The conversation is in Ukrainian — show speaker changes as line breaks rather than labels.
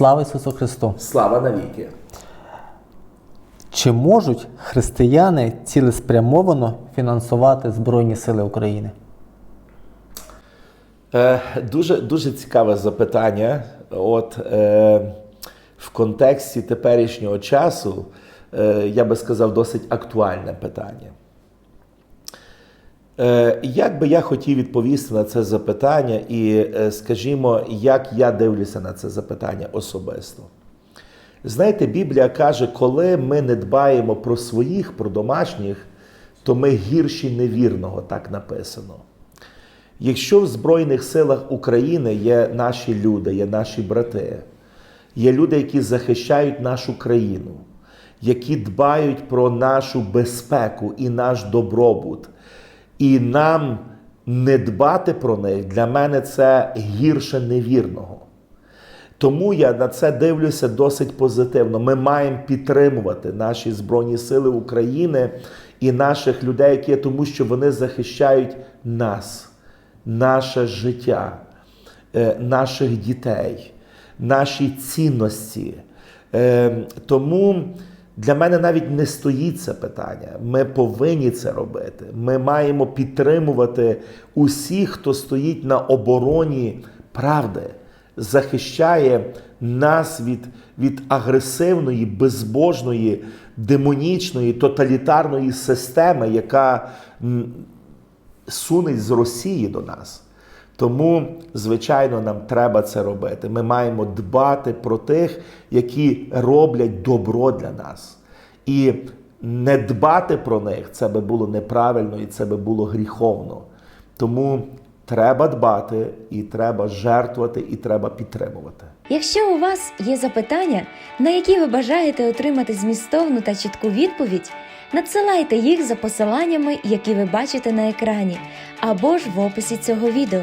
Слава Ісусу Христу!
Слава навіки!
Чи можуть християни цілеспрямовано фінансувати Збройні Сили України?
Е, дуже, дуже цікаве запитання. От е, в контексті теперішнього часу, е, я би сказав, досить актуальне питання. Е, Як би я хотів відповісти на це запитання, і, е, скажімо, як я дивлюся на це запитання особисто. Знаєте, Біблія каже, коли ми не дбаємо про своїх, про домашніх, то ми гірші невірного, так написано. Якщо в Збройних силах України є наші люди, є наші брати, є люди, які захищають нашу країну, які дбають про нашу безпеку і наш добробут, і нам не дбати про них, для мене це гірше невірного. Тому я на це дивлюся досить позитивно. Ми маємо підтримувати наші Збройні Сили України і наших людей, які тому що вони захищають нас, наше життя, е, наших дітей, наші цінності. Е, Тому для мене навіть не стоїть це питання. Ми повинні це робити. Ми маємо підтримувати усіх, хто стоїть на обороні правди захищає нас від, від агресивної, безбожної, демонічної, тоталітарної системи, яка сунеть з Росії до нас. Тому, звичайно, нам треба це робити. Ми маємо дбати про тих, які роблять добро для нас. І не дбати про них це би було неправильно і це би було гріховно. Тому треба дбати, і треба жертвувати, і треба підтримувати.
Якщо у вас є запитання, на які ви бажаєте отримати змістовну та чітку відповідь, надсилайте їх за посиланнями, які ви бачите на екрані, або ж в описі цього відео.